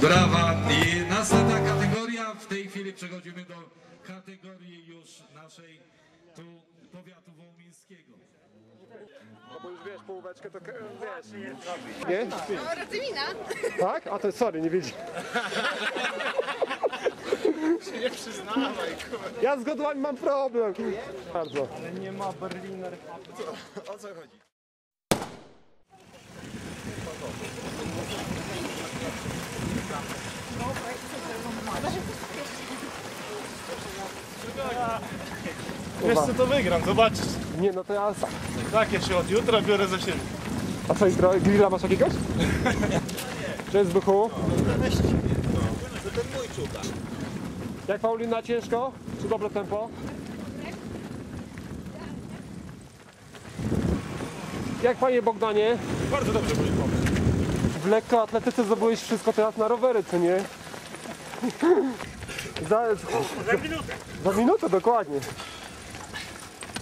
Brawa. I następna kategoria. W tej chwili przechodzimy do kategorii już naszej tu powiatu wołomińskiego. No bo już wiesz, połóweczkę to wiesz. Nie? No, Radzymina. Tak? A to sorry, nie wiedziałem. Nie przyznawaj, kurwa. Ja z godłami mam problem. Bardzo. Nie ma Berliner. O co chodzi? Wiesz co to wygram, zobaczysz. Nie, no to ja sam. Tak, ja się od jutra biorę za siebie. A co jutro? Grilla masz jakiegoś? Cześć Zbychu. Jak Paulina ciężko? Czy dobre tempo? Jak panie Bogdanie? Bardzo dobrze mój pomysł. W lekkoatletyce zdobyłeś wszystko teraz na rowery, co nie? Za, Za minutę. za minutę dokładnie.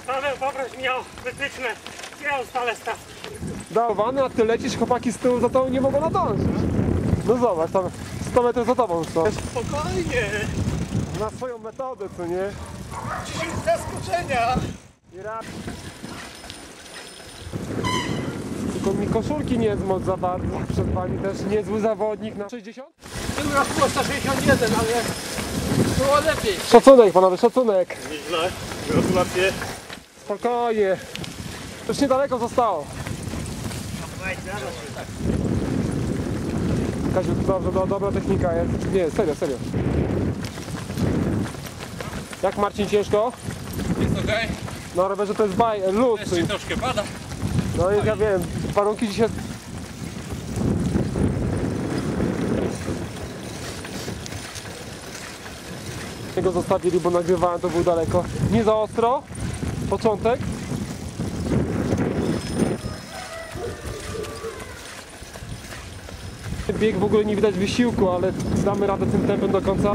Paweł poproś mnie o wytyczne. Ja ustalę staw. Dawany, a ty lecisz, chłopaki z tyłu za tobą nie mogą nadążyć. No zobacz, tam 100 metrów za tobą są. Spokojnie. Na swoją metodę, co nie? Dzisiaj zaskoczenia. I raz. Tylko mi koszulki nie zmocz za bardzo. Przed wami też niezły zawodnik na 60? Był raz było 161, ale było lepiej. Szacunek panowie, szacunek. Nieźle. Gratulacje. Spokojnie. Już niedaleko zostało. Kaziu, dobrze, do, dobra technika jest. Nie, serio, serio. Jak Marcin ciężko? Jest okej, Na rowerze to jest baj, luz. jeszcze troszkę pada. No i ja wiem, warunki dzisiaj... Tego zostawili, bo nagrywałem, to był daleko. Nie za ostro. Początek. Bieg w ogóle nie widać wysiłku, ale damy radę tym tempem do końca.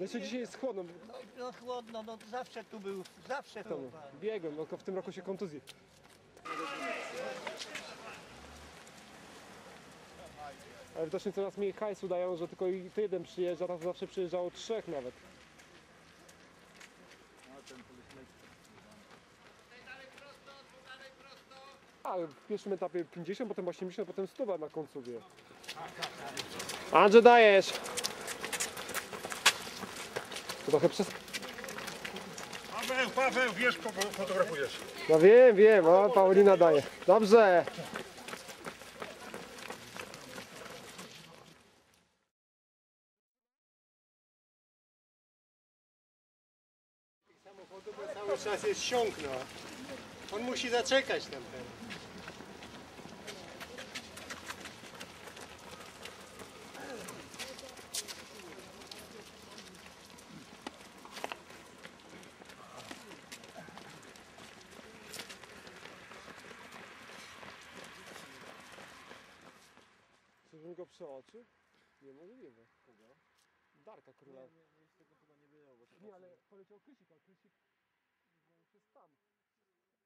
Jeszcze dzisiaj jest chłodno. No chłodno, no zawsze tu był, zawsze tu. Biegłem, no tylko w tym roku się kontuzji. Ale widocznie coraz mniej hajsu dają, że tylko i- jeden przyjeżdża, teraz zawsze przyjeżdżało trzech nawet. A, w pierwszym etapie 50, potem 80, potem 100 na końcu wie. Andrzej dajesz! To trochę przez... Paweł, Paweł, wiesz kogo fotografujesz. No wiem, wiem, o Paulina daje. Dobrze. Cały czas jest siąkno. On musi zaczekać tam. Go przeoczył? Niemożliwe. Kogo? Darka króla. Nie, nie, nie, z tego chyba nie było. Bo nie, ale poleciał Krysik, a Krysik no, już jest tam.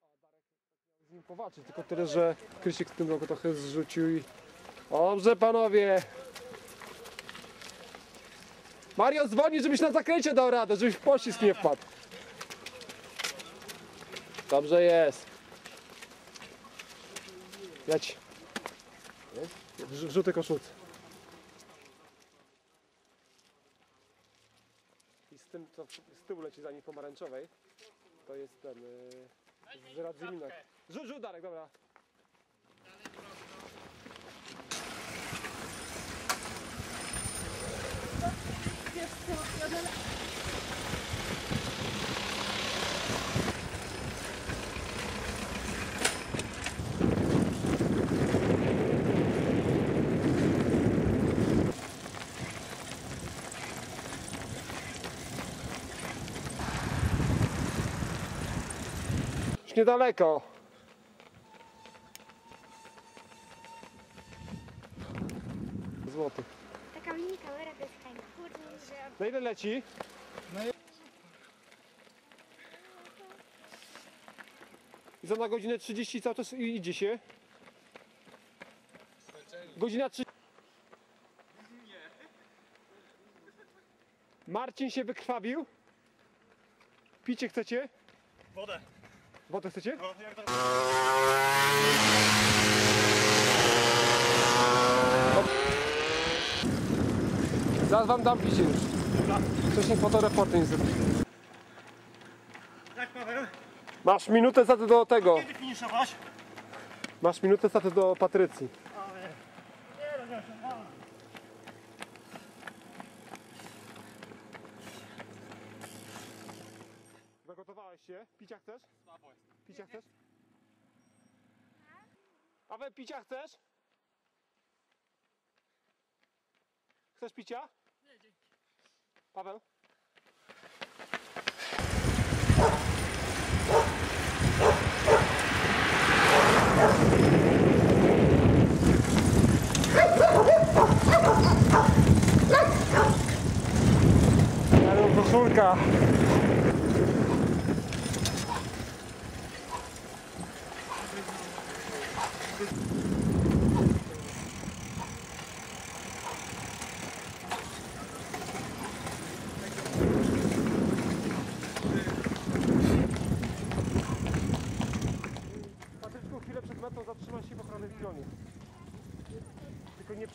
A Darek tak miał z nim powalczyć, tylko tyle, że Krysik w tym roku trochę zrzucił i... Dobrze panowie! Mario dzwoni, żebyś na zakręcie dał radę, żebyś w pościsk nie wpadł. Dobrze jest. Leć. W żółtej koszulce. I z tym, co z tyłu leci za nim pomarańczowej, to jest ten... Yy, z Radzymina. Rzut, rzut Darek, dobra. Niedaleko. zł. Taka mini kamera to jest fajna. Kurde, że Na ile leci? I za na godzinę 30 cały czas i- idzie się. Godzina 30. Marcin się wykrwawił. Picie chcecie? Wodę. Wodę chcecie? Zaraz wam dam picie już. Wcześniej fotoreporty nie zrobić. Jak Paweł? Masz minutę za do tego. Kiedy finiszować? Masz minutę za do Patrycji. Zagotowałeś się? Picia chcesz? Picia chcesz? Paweł, picia chcesz? Chcesz picia? Paweł? Ale koszulka.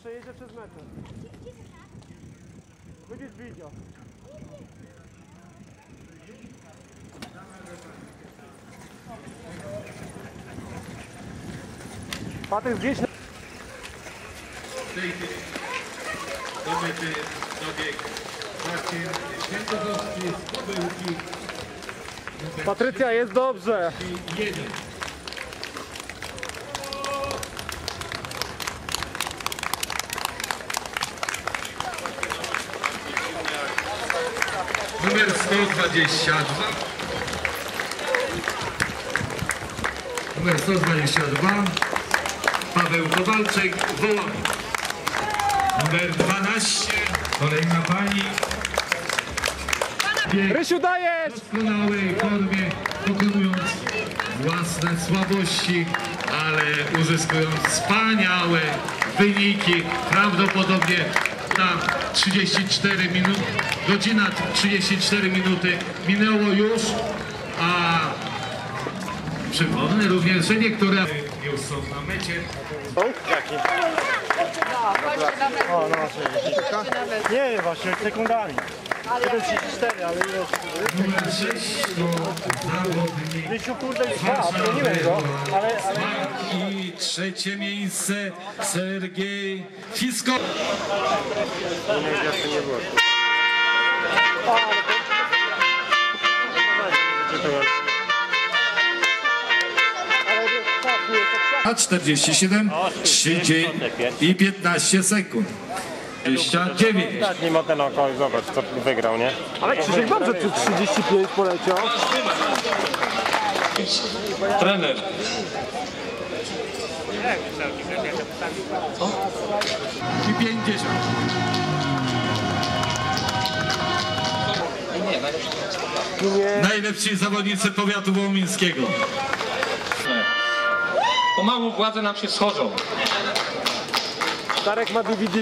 Przejeżdżę przez metę. Będziesz widział. Patryk na... Z. Patrycja, jest dobrze. Jeden. Numer 122. Numer 122. Paweł Kowalczyk, Wołomin. Numer 12. Kolejna pani. Rysiu, dajesz! w doskonałej formie, pokonując własne słabości, ale uzyskując wspaniałe wyniki. Prawdopodobnie na 34 minuty, godzina 34 minuty minęło już, a przypomnę również, że niektóre już są na mecie. O, no, Nie, właśnie, sekundami. 134, ale ile? Numer 6 to zawodnik Rysiu, kurde, dwa, broniłem go, ale... ale... I trzecie miejsce Sergiej Fisko. A 47, 30 i 15 sekund. 29. Ostatni motel oko, zobacz co wygrał, nie? Ale Krzysiek dobrze, ty 35 poleciał. Trener. I 50. Najlepsi zawodnicy powiatu wołomińskiego. Pomału władze nam się schodzą. Darek ma DVD.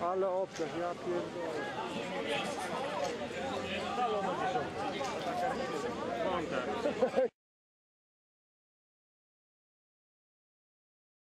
Ale obciąż, ja pierdolę.